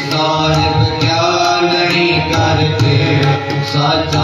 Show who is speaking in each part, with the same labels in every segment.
Speaker 1: ਸਾਹਿਬ ਗਿਆਨ ਨਹੀਂ ਕਰਤੇ ਸਾਚਾ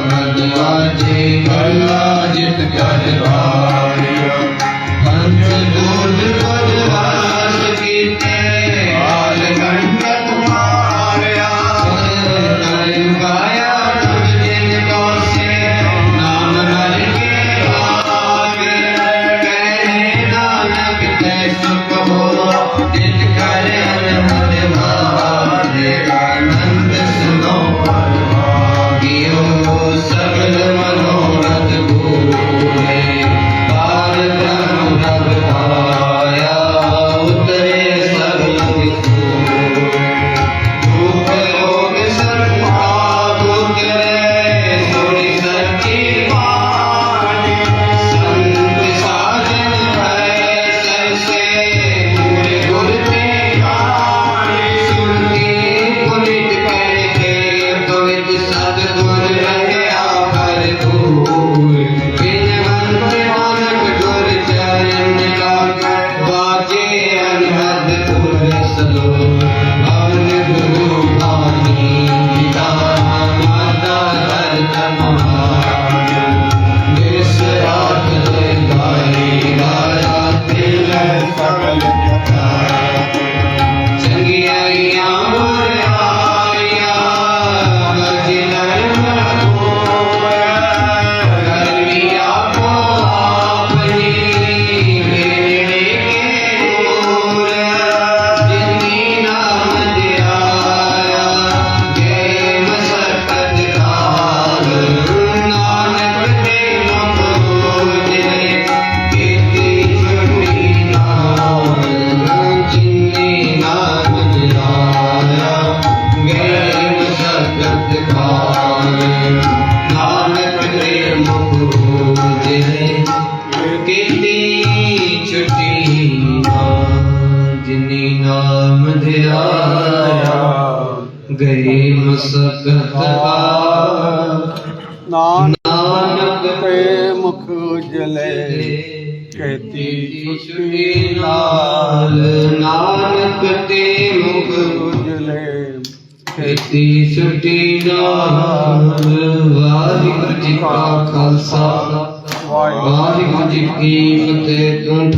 Speaker 1: ਗਏ ਮਸਕਤ ਨਾਨਕ ਤੇ ਮੁਖ
Speaker 2: ਜਲੇ ਕਹਤੀ
Speaker 1: ਖੁਸ਼ੀ ਨਾਲ ਨਾਨਕ ਤੇ ਮੁਖ
Speaker 2: ਜਲੇ
Speaker 1: ਕਹਤੀ ਛੁੱਟੀ ਨਾਲ ਵਾਹਿਗੁਰੂ ਜੀ ਕਾ ਖਾਲਸਾ। ਵਾਹਿਗੁਰੂ ਜੀ ਕੀ ਫਤਿਹ।